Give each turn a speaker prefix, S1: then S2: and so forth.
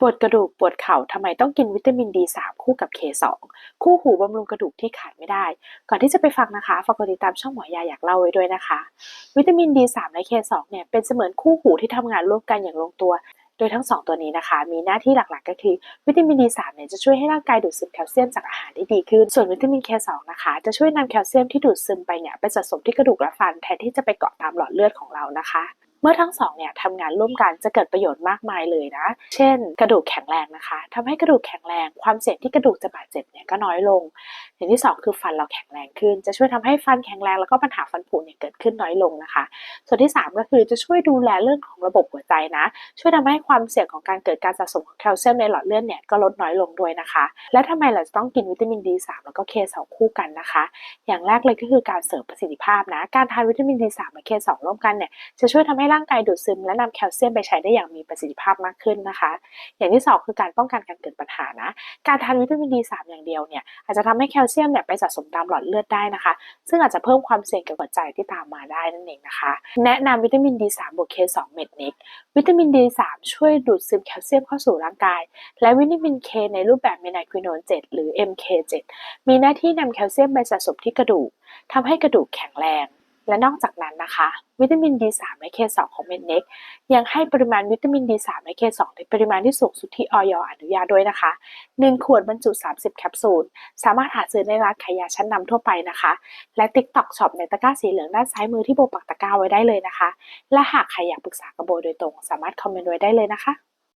S1: ปวดกระดูกปวดเข่าทำไมต้องกินวิตามิน D3 คู่กับ K2 คู่หูบำรุงกระดูกที่ขาดไม่ได้ ก่อนที่จะไปฟังนะคะฝากกดติดตามช่องหมอยาอยากเล่าไว้ด้วยนะคะ วิตามิน D3 และ K2 เนี่ยเป็นเสมือนคู่หูที่ทำงานร่วมกันอย่างลงตัว โดยทั้งสองตัวนี้นะคะ มีหน้าที่หลักๆ ก็คือวิตามิน D3 เนี่ยจะช่วยให้ร่างกายดูดซึมแคลเซียมจากอาหารได้ดีขึ้น ส่วนวิตามิน K2 นะคะจะช่วยนำแคลเซียมที่ดูดซึมไปเนี่ยไปสะสมที่กระดูกและฟันแทนที่จะไปเกาะตามหลอดเลือดของเรานะคะ มื่อทั้งสองเนี่ยทำงานร่วมกันจะเกิดประโยชน์มากมายเลยนะ เช่น กระดูกแข็งแรงนะคะทำให้กระดูกแข็งแรง ความเสี่ยงที่กระดูกจะบาดเจ็บเนี่ยก็น้อยลง อย่างที่สองคือฟันเราแข็งแรงขึ้น จะช่วยทำให้ฟันแข็งแรงแล้วก็ปัญหาฟันผุเนี่ยเกิดขึ้นน้อยลงนะคะ ส่วนที่สามก็คือจะช่วยดูแลเรื่องของระบบหัวใจนะ ช่วยทำให้ความเสี่ยงของการเกิดการสะสมของแคลเซียมในหลอดเลือดเนี่ยก็ลดน้อยลงด้วยนะคะ และทำไมเราจะต้องกินวิตามิน D3 แล้วก็ K2 คู่กันนะคะ อย่างแรกเลยก็คือการเสริมประสิทธิภาพนะ การทานวิตามิน D3 และ K2 ร่วมกันเนี่ยจะช่วยทำให้ร่างกายดูดซึมและนำแคลเซียมไปใช้ได้อย่างมีประสิทธิภาพมากขึ้นนะคะ อย่างที่สองคือการป้องกันการเกิดปัญหานะ การทานวิตามิน D3 อย่างเดียวเนี่ยอาจจะทำให้แคลเซียมเนี่ยไปสะสมตามหลอดเลือดได้นะคะ ซึ่งอาจจะเพิ่มความเสี่ยงเกี่ยวกับหัวใจที่ตามมาได้นั่นเองนะคะ แนะนำวิตามิน D3 บวก K2 เม็ดน็กวิตามิน D3 ช่วยดูดซึมแคลเซียมเข้าสู่ร่างกาย และวิตามิน K ในรูปแบบเมนไนควินอน7หรือ MK7 มีหน้าที่นำแคลเซียมไปสะสมที่กระดูกทำให้กระดูกแข็งแรง และนอกจากนั้นนะคะ วิตามิน D3 และ K2 ของเม็ดเน็กยังให้ปริมาณวิตามิน D3 และ K2 ในปริมาณที่สูงสุดที่ออยอนุญาตด้วยนะคะ 1 ขวดบรรจุ 30 แคปซูล สามารถหาซื้อในร้านขายยาชั้นนำทั่วไปนะคะ และ TikTok Shop ในตะกร้าสีเหลืองด้านซ้ายมือที่โบปักตะกร้าไว้ได้เลยนะคะ และหากใครอยากปรึกษากับโบโดยตรง สามารถคอมเมนต์ไว้ได้เลยนะคะ